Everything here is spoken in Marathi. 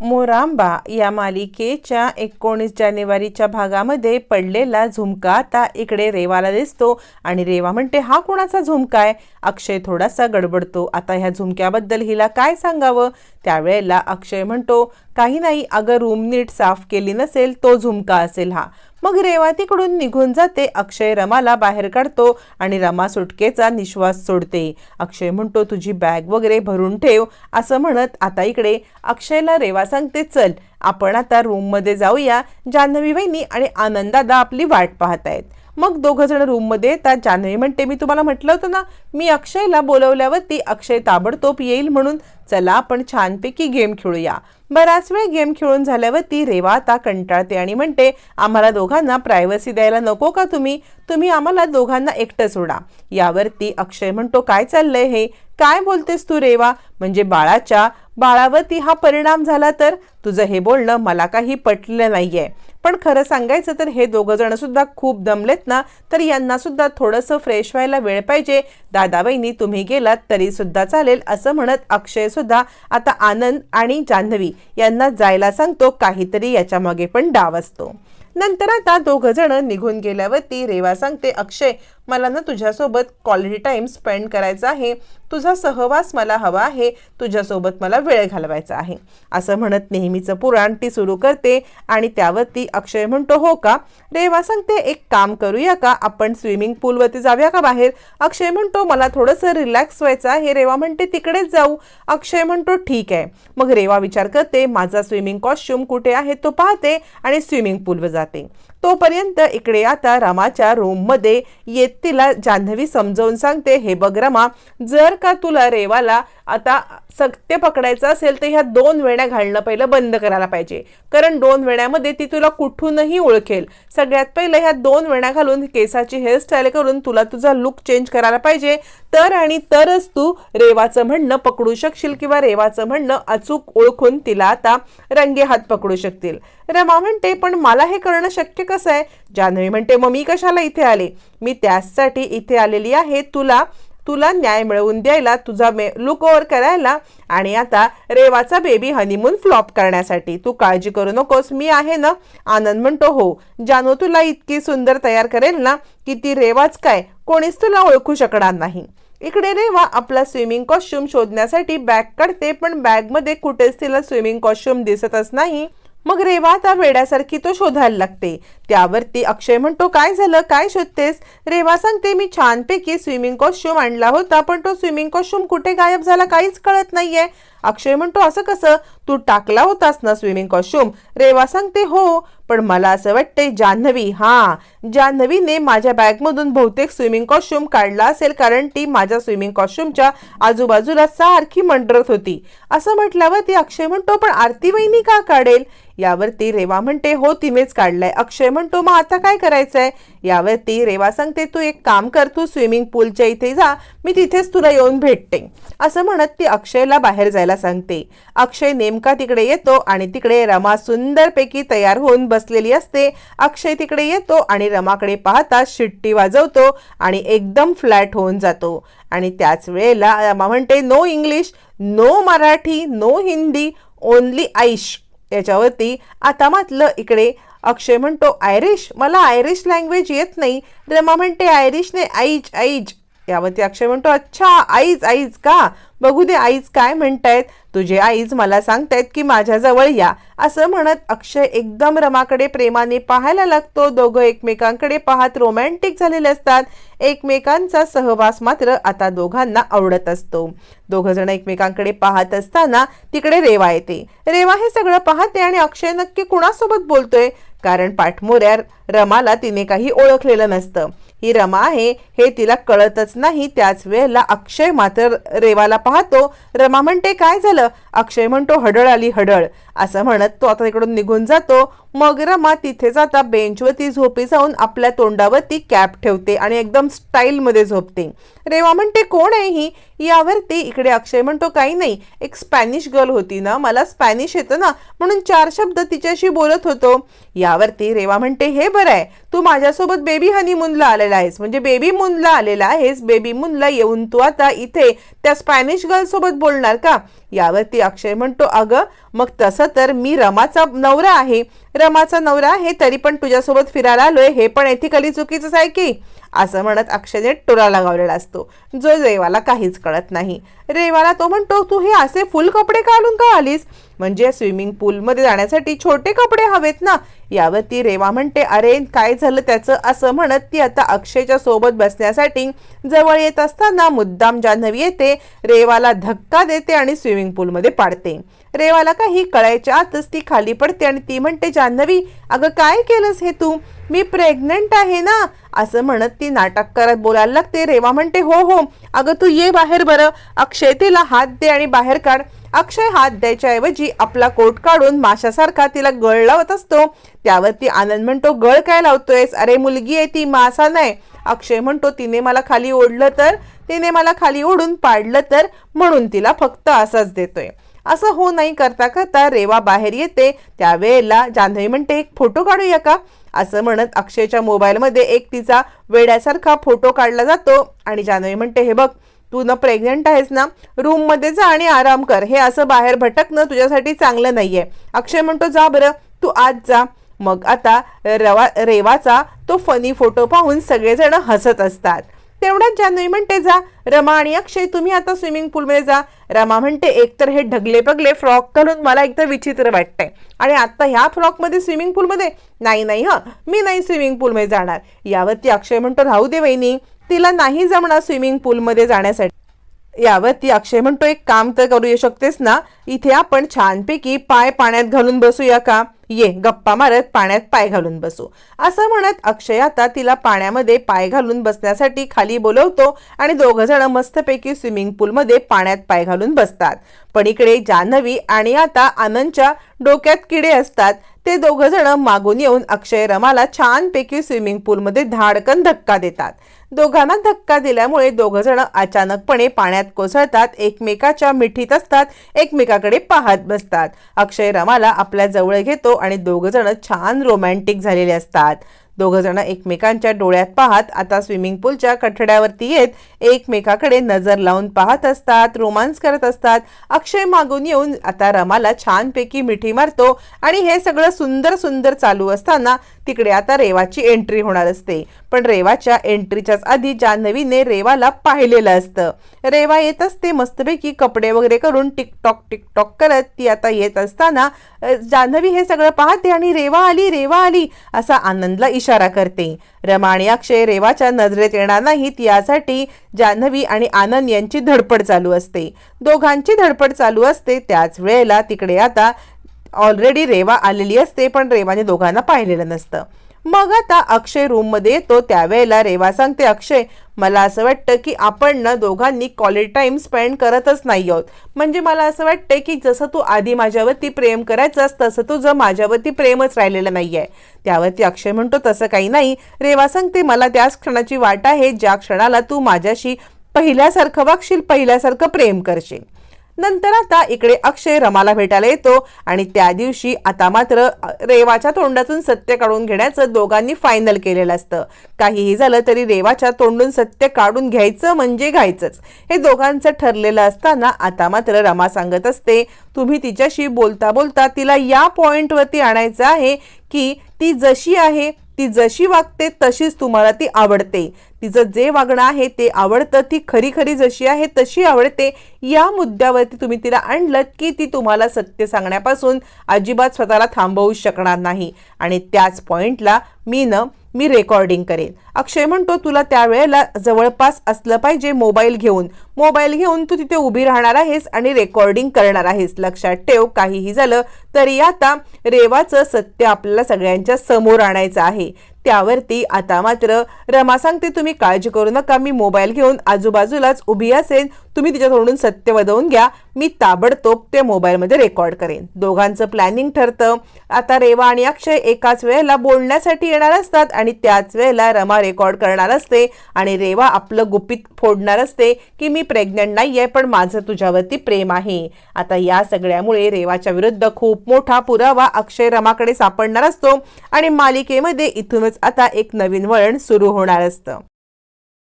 मोरांबा या मालिकेच्या एकोणीस जानेवारीच्या भागामध्ये पडलेला झुमका आता इकडे रेवाला दिसतो आणि रेवा म्हणते हा कोणाचा झुमका आहे? अक्षय थोडासा गडबडतो. आता ह्या झुमक्याबद्दल हिला काय सांगावं? त्यावेळेला अक्षय म्हणतो काही नाही अगं रूम नीट साफ केली नसेल तो झुमका असेल हा. मग रेवा तिकडून निघून जाते. अक्षय रमाला बाहेर काढतो आणि रमा सुटकेचा निश्वास सोडते. अक्षय म्हणतो तुझी बॅग वगैरे भरून ठेव. असं म्हणत आता इकडे अक्षयला रेवा सांगते चल आपण आता रूममध्ये जाऊया. जान्हवी वहिनी आणि आनंदादा आपली वाट पाहतायत. मग दोघं जण रूममध्ये येतात जान्हवी म्हणते मी तुम्हाला म्हटलं होतं ना मी अक्षयला बोलवल्यावरती अक्षय ताबडतोब येईल म्हणून चला आपण छानपैकी गेम खेळूया. बराच वेळ गेम खेळून झाल्यावरती रेवा आता कंटाळते आणि म्हणते आम्हाला दोघांना प्रायव्हसी द्यायला नको का तुम्ही? तुम्ही आम्हाला दोघांना एकटं सोडा. यावरती अक्षय म्हणतो काय चाललंय हे? काय बोलतेस तू रेवा? म्हणजे बाळाच्या बाळावरती हा परिणाम झाला तर? तुझं हे बोलणं मला काही पटलं नाहीये. पण खरं सांगायचं तर हे दोघंजण सुद्धा खूप दमलेत ना तर यांना सुद्धा थोडंसं फ्रेश व्हायला वेळ पाहिजे. दादाबाईंनी तुम्ही गेलात तरी सुद्धा चालेल असं म्हणत अक्षय सुद्धा आता आनंद आणि जान्हवी यांना जायला सांगतो काहीतरी याच्यामागे पण डाव असतो. नंतर आता दोघं जण निघून गेल्यावरती रेवा सांगते अक्षय मला ना तुझ्यासोबत क्वालिटी टाईम स्पेंड करायचा आहे. तुझा सहवास मला हवा आहे. तुझ्यासोबत मला वेळ घालवायचा आहे. असं म्हणत नेहमीचं पुराण ती सुरू करते आणि त्यावरती अक्षय म्हणतो हो का? रेवा सांगते एक काम करूया का? आपण स्विमिंग पूलवरती जाऊया का बाहेर? अक्षय म्हणतो मला थोडंसं रिलॅक्स व्हायचं आहे. रेवा म्हणते तिकडेच जाऊ. अक्षय म्हणतो ठीक आहे. मग रेवा विचार करते माझा स्विमिंग कॉस्ट्युम कुठे आहे? तो पाहते आणि स्विमिंग पूलवर जाते. तोपर्यंत इकडे आता रमाच्या रूममध्ये येत तिला जान्हवी समजावून सांगते हे बघ रमा जर का तुला रेवाला आता सत्य पकडायचं असेल तर ह्या दोन वेण्या घालणं पहिलं बंद करायला पाहिजे. कारण दोन वेण्यामध्ये ती तुला कुठूनही ओळखेल. सगळ्यात पहिलं ह्या दोन वेण्या घालून केसाची हेअरस्टाईल करून तुला तुझा लुक चेंज करायला पाहिजे. तर आणि तरच तू रेवाचं म्हणणं पकडू शकशील किंवा रेवाचं म्हणणं अचूक ओळखून तिला आता रंगे हात पकडू शकतील. रमा म्हणते पण मला हे करणं शक्य कसं आहे? जान्हवी म्हणते मग मी कशाला इथे आले? मी त्याचसाठी इथे आलेली आहे. तुला तुला न्याय मिळवून द्यायला तुझा मे लुक ओव्हर करायला आणि आता रेवाचा बेबी हनीमून फ्लॉप करण्यासाठी. तू काळजी करू नकोस. मी आहे ना? आनंद म्हणतो हो. जानू तुला इतकी सुंदर तयार करेल ना की ती रेवाच काय? कोणीच तुला ओळखू शकणार नाही. इकडे रेवा आपला स्विमिंग कॉस्ट्युम शोधण्यासाठी बॅग काढते पण बॅगमध्ये कुठेच तिला स्विमिंग कॉस्ट्युम दिसतच नाही. मग रेवा आता वेड्यासारखी तो शोधायला लागते. त्यावरती अक्षय म्हणतो काय झालं? काय शोधतेस? रेवा सांगते मी छानपैकी स्विमिंग कॉस्ट्युम आणला होता पण तो स्विमिंग कॉस्ट्युम कुठे गायब झाला काहीच कळत नाहीये. अक्षय म्हणतो असं कसं? तू टाकला होतास ना स्विमिंग कॉस्ट्युम रेवा सांगते हो पण मला असं वाटतंय जान्हवी हा जान्हवीने माझ्या बॅगमधून बहुतेक स्विमिंग कॉस्ट्युम काढला असेल कारण ती माझ्या स्विमिंग कॉस्ट्युमच्या आजूबाजूला सारखी मंडरत होती. असं म्हटल्यावर ती अक्षय म्हणतो पण आरती वहिनी का काढेल? यावरती रेवा म्हणते हो तिनेच काढलाय. अक्षय म्हणतो मग आता काय करायचंय? यावरती रेवा सांगते तू एक काम कर तू स्विमिंग पूलच्या इथे जा मी तिथेच तुला येऊन भेटते. असं म्हणत ती अक्षयला बाहेर जायला सांगते. अक्षय नेमका तिकडे येतो आणि तिकडे रमा सुंदरपैकी तयार होऊन बसलेली असते. अक्षय तिकडे येतो आणि रमाकडे पाहता शिट्टी वाजवतो आणि एकदम फ्लॅट होऊन जातो. आणि त्याच वेळेला रमा म्हणते no English no Marathi no Hindi only आईश. याच्यावरती आता मातलं इकडे अक्षय म्हणतो आयरिश मला आयरिश लँग्वेज येत नाही. रमा म्हणते आयरिशने आईज आईज. यावरती अक्षय म्हणतो अच्छा आईज आईज का? बघू दे आईज काय म्हणतायत. तुझे आईज मला सांगतायत की माझ्याजवळ या. असं म्हणत अक्षय एकदम रमाकडे प्रेमाने पाहायला लागतो. दोघं एकमेकांकडे पाहत रोमॅन्टिक झालेले असतात. एकमेकांचा सहवास मात्र आता दोघांना आवडत असतो. दोघं जण एकमेकांकडे पाहत असताना तिकडे रेवा येते. रेवा हे सगळं पाहते आणि अक्षय नक्की कुणासोबत बोलतोय? कारण पाठमोऱ्या रमाला तिने काही ओळखलेलं नसतं. ही रमा आहे हे तिला कळतच नाही त्याच वेळेला अक्षय मात्र रेवाला पाहतो. रमा म्हणते काय झालं? अक्षय म्हणतो हडळ आली हडळ. असं म्हणत तो आता इकडून निघून जातो. मग रमा तिथे जाता बेंचवरती झोपी जाऊन आपल्या तोंडावरती कॅप ठेवते आणि एकदम स्टाईलमध्ये झोपते. रेवा म्हणते कोण आहे ही? यावरती इकडे अक्षय म्हणतो काही नाही एक स्पॅनिश गर्ल होती ना मला स्पॅनिश येतं ना. म्हणून चार शब्द तिच्याशी बोलत होतो. या यावरती रेवा म्हणते हे बरं आहे तू माझ्यासोबत बेबी हनीमूनला आलेला आहेस. म्हणजे बेबी मूनला आलेला आहेस. बेबी मूनला येऊन तू आता इथे त्या स्पॅनिश गर्लसोबत बोलणार का? यावरती अक्षय म्हणतो अगं मग तसं तर मी रमाचा नवरा आहे. रमाचा नवरा हे तरी पण तुझ्यासोबत फिरायला आलोय हे पण एथिकली चुकीचंच आहे की? असं म्हणत अक्षयने टोरा लगावलेला असतो. जो रेवाला काहीच कळत नाही. रेवाला तो म्हणतो तू हे असे फुल कपडे घालून का आलीस? म्हणजे स्विमिंग पूलमध्ये जाण्यासाठी छोटे कपडे हवेत ना? यावरती रेवा म्हणते अरे काय झालं त्याचं? असं म्हणत ती आता अक्षयच्या सोबत बसण्यासाठी जवळ येत असताना मुद्दाम जान्हवी येते रेवाला धक्का देते आणि स्विमिंग पूलमध्ये पाडते. रेवाला काही कळायच्या आतच ती खाली पडते आणि ती म्हणते जान्हवी अगं काय केलंस हे तू? मी प्रेग्नंट आहे ना? असं म्हणत ती नाटक करत बोलायला लागते. रेवा म्हणते हो हो अगं तू ये बाहेर बरं. अक्षय तिला हात दे आणि बाहेर काढ. अक्षय हात द्यायच्या ऐवजी आपला कोट काढून माशासारखा तिला गळ लावत असतो. त्यावरती आनंद म्हणतो गळ काय लावतोयस? अरे मुलगी आहे ती मासा नाही. अक्षय म्हणतो तिने मला खाली ओढलं तर? तिने मला खाली ओढून पाडलं तर? म्हणून तिला फक्त असाच देतोय. असं हो नाही करता करता रेवा बाहेर येते. त्यावेळेला जान्हवी म्हणते एक फोटो काढूया का? असं म्हणत अक्षयच्या मोबाईलमध्ये एक तिचा वेड्यासारखा फोटो काढला जातो. आणि जान्हवी म्हणते हे बघ तू न प्रेग्नंट आहेस ना रूममध्ये जा आणि आराम कर. हे असं बाहेर भटकणं तुझ्यासाठी चांगलं नाहीये. अक्षय म्हणतो जा बरं तू आज जा. मग आता रवा रेवाचा तो फनी फोटो पाहून सगळेजण हसत असतात. तेवढ्याच जान्हवी म्हणते जा. रमा आणि अक्षय तुम्ही आता स्विमिंग पूलमध्ये जा. रमा म्हणते एकतर हे ढगले पगले फ्रॉक घालून मला एकदम विचित्र वाटतंय. आणि आता ह्या फ्रॉकमध्ये स्विमिंग पूलमध्ये नाही नाही हं. मी नाही स्विमिंग पूलमध्ये जाणार. यावरती अक्षय म्हणतो राहू दे वहिनी. तिला नाही जमणार स्विमिंग पूलमध्ये जाण्यासाठी. यावरती अक्षय म्हणतो एक काम तर करू शकतेस ना? इथे आपण छानपैकी पाय पाण्यात घालून बसूया का? ये गप्पा मारत पाण्यात पाय घालून बसू. असं म्हणत अक्षय आता तिला पाण्यामध्ये पाय घालून बसण्यासाठी खाली बोलवतो आणि दोघ जण मस्तपैकी स्विमिंग पूलमध्ये पाण्यात पाय घालून बसतात. पण इकडे जान्हवी आणि आता आनंदच्या डोक्यात किडे असतात. ते दोघ जण मागून येऊन अक्षय रमाला छानपैकी स्विमिंग पूलमध्ये धाडकन धक्का देतात. दोघांना धक्का दिल्यामुळे दोघ जण अचानकपणे पाण्यात कोसळतात एकमेकाच्या मिठीत असतात एकमेकाकडे पाहत बसतात. अक्षय रमाला आपल्या जवळ घेतो आणि दोघंजणं छान रोमॅन्टिक झालेले असतात. दोघ जण एकमेकांच्या डोळ्यात पाहत आता स्विमिंग पूलच्या कठड्यावरती येत एकमेकाकडे नजर लावून पाहत असतात रोमांस करत असतात. अक्षय मागून येऊन आता रमाला छानपैकी मिठी मारतो आणि हे सगळं सुंदर सुंदर चालू असताना तिकडे आता रेवाची एंट्री होणार असते. पण रेवाच्या एंट्रीच्याच आधी जान्हवीने रेवाला पाहिलेलं असतं. रेवा येत असते मस्तपैकी कपडे वगैरे करून टिकटॉक टिकटॉक करत ती आता येत असताना जान्हवी हे सगळं पाहते आणि रेवा आली रेवा आली असा आनंदला इशारा करते. रमा आणि अक्षय रेवाच्या नजरेत येणार नाहीत यासाठी जान्हवी आणि आनंद यांची धडपड चालू असते. दोघांची धडपड चालू असते त्याच वेळेला तिकडे आता ऑलरेडी रेवा आलेली असते पण रेवाने दोघांना पाहिलेलं नसतं. मग आता अक्षय रूममध्ये येतो. त्यावेळेला रेवा सांगते अक्षय मला असं वाटतं की आपण ना दोघांनी क्वालिटी टाईम स्पेंड करतच नाही आहोत. म्हणजे मला असं वाटतं की जसं तू आधी माझ्यावरती प्रेम करायचंस तसं तुझं माझ्यावरती प्रेमच राहिलेलं नाही आहे त्यावरती अक्षय म्हणतो तसं काही नाही. रेवा सांगते मला त्याच क्षणाची वाट आहे. ज्या क्षणाला तू माझ्याशी पहिल्यासारखं वागशील पहिल्यासारखं प्रेम करशील. नंतर आता इकडे अक्षय रमाला भेटायला येतो आणि त्या दिवशी आता मात्र रेवाच्या तोंडातून सत्य काढून घेण्याचं दोघांनी फायनल केलेलं असतं. काहीही झालं तरी रेवाच्या तोंडून सत्य काढून घ्यायचं म्हणजे घ्यायचंच हे दोघांचं ठरलेलं असताना आता मात्र रमा सांगत असते तुम्ही तिच्याशी बोलता बोलता तिला या पॉईंटवरती आणायचं आहे की ती जशी आहे ती जशी वागते तशीच तुम्हाला ती आवडते. तिचं जे वागणं आहे ते आवडतं ती खरी खरी जशी आहे तशी आवडते. या मुद्द्यावरती तुम्ही तिला आणलं की ती तुम्हाला सत्य सांगण्यापासून अजिबात स्वतःला थांबवू शकणार नाही. आणि त्याच पॉईंटला मी न मी रेकॉर्डिंग करेन. अक्षय म्हणतो तुला त्यावेळेला जवळपास असलं पाहिजे मोबाईल घेऊन. मोबाईल घेऊन तू तिथे उभी राहणार आहेस आणि रेकॉर्डिंग करणार आहेस. लक्षात ठेव काहीही झालं तरी आता रेवाचं सत्य आपल्याला सगळ्यांच्या समोर आणायचं आहे. त्यावरती आता मात्र रमा सांगते तुम्ही काळजी करू नका मी मोबाईल घेऊन आजूबाजूलाच उभी असेन. तुम्ही तिच्याकडून सत्य वदवून घ्या. मी ताबडतोब ते मोबाईलमध्ये रेकॉर्ड करेन. दोघांचं प्लॅनिंग ठरतं. आता रेवा आणि अक्षय एकाच वेळेला बोलण्यासाठी येणार असतात आणि त्याच वेळेला रमा रेकॉर्ड करणार असते आणि रेवा आपलं गुपित फोडणार असते की मी प्रेग्नंट नाहीये पण माझं तुझ्यावरती प्रेम आहे. आता या सगळ्यामुळे रेवाच्या विरुद्ध खूप मोठा पुरावा अक्षय रमाकडे सापडणार असतो आणि मालिकेमध्ये इथूनच आता एक नवीन वळण सुरू होणार असतं.